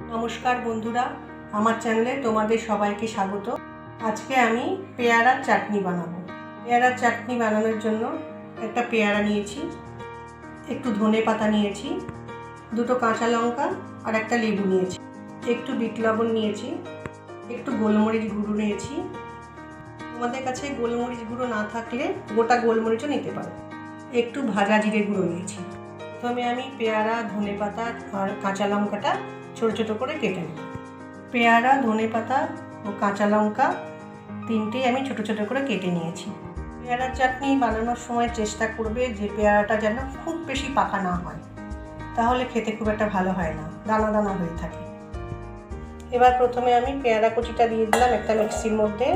নমস্কার বন্ধুরা, আমার চ্যানেলে তোমাদের সবাইকে স্বাগত। আজকে আমি পেয়ারার চাটনি বানাবো। পেয়ারার চাটনি বানানোর জন্য একটা পেয়ারা নিয়েছি, একটু ধনে পাতা নিয়েছি, দুটো কাঁচা লঙ্কা আর একটা লেবু নিয়েছি, একটু বিট লবণ নিয়েছি, একটু গোলমরিচ গুঁড়ো নিয়েছি। তোমাদের কাছে গোলমরিচ গুঁড়ো না থাকলে গোটা গোলমরিচও নিতে পারো। একটু ভাজা জিরে গুঁড়ো নিয়েছি। প্রথমে আমি পেয়ারা ধনে পাতা আর কাঁচা লঙ্কাটা ছোটো ছোটো করে কেটে নেব। পেয়ারা ধনে পাতা ও কাঁচা লঙ্কা তিনটেই আমি ছোটো ছোটো করে কেটে নিয়েছি। পেয়ারার চাটনি বানানোর সময় চেষ্টা করবে যে পেয়ারাটা যেন খুব বেশি পাকা না হয়, তাহলে খেতে খুব একটা ভালো হয় না, দানা দানা হয়ে থাকে। এবার প্রথমে আমি পেয়ারা কুচিটা দিয়ে দিলাম একটা মিক্সির মধ্যে।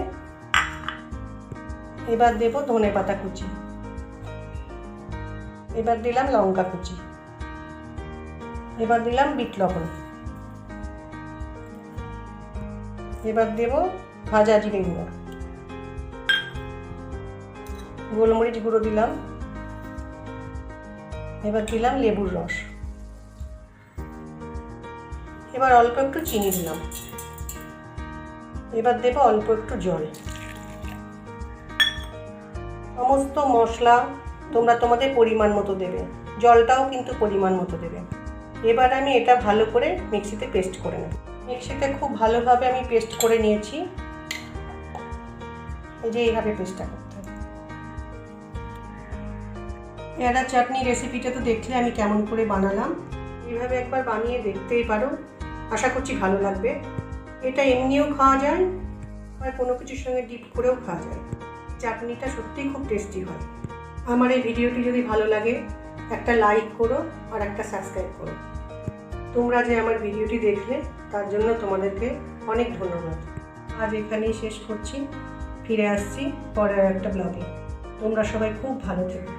এবার দেব ধনে পাতা কুচি। এবার দিলাম লঙ্কা কুচি। এবার দিলাম বিট লবণ। এবার দেব ভাজা জিরে গুঁড়ো। গোলমরিচ গুঁড়ো দিলাম। এবার দিলাম লেবুর রস। এবার অল্প একটু চিনি দিলাম। এবার দেব অল্প একটু জল। সমস্ত মশলা তোমরা তোমাদের পরিমাণ মতো দেবে। জলটাও কিন্তু পরিমাণ মতো দেবে। এবার আমি এটা ভালো করে মিক্সিতে পেস্ট করে নেব। মিক্সিতে খুব ভালোভাবে আমি পেস্ট করে নিয়েছি। এই যে এইভাবে পেস্টটা করতে হবে। চাটনি রেসিপিটা তো দেখলে আমি কেমন করে বানালাম। এইভাবে একবার বানিয়ে দেখতেই পারো। আশা করছি ভালো লাগবে। এটা এমনিও খাওয়া যায় আর কোনো কিছুর সঙ্গে ডিপ করেও খাওয়া যায়। চাটনিটা সত্যিই খুব টেস্টি হয়। আমার এই ভিডিওটি যদি ভালো লাগে, একটা লাইক করো আর একটা সাবস্ক্রাইব করো। তোমরা যে আমার ভিডিওটি দেখলে, তার জন্য তোমাদেরকে অনেক ধন্যবাদ। আজ এখানেই শেষ করছি। ফিরে আসছি পরের একটা ব্লগে তোমরা সবাই খুব ভালো থেকো।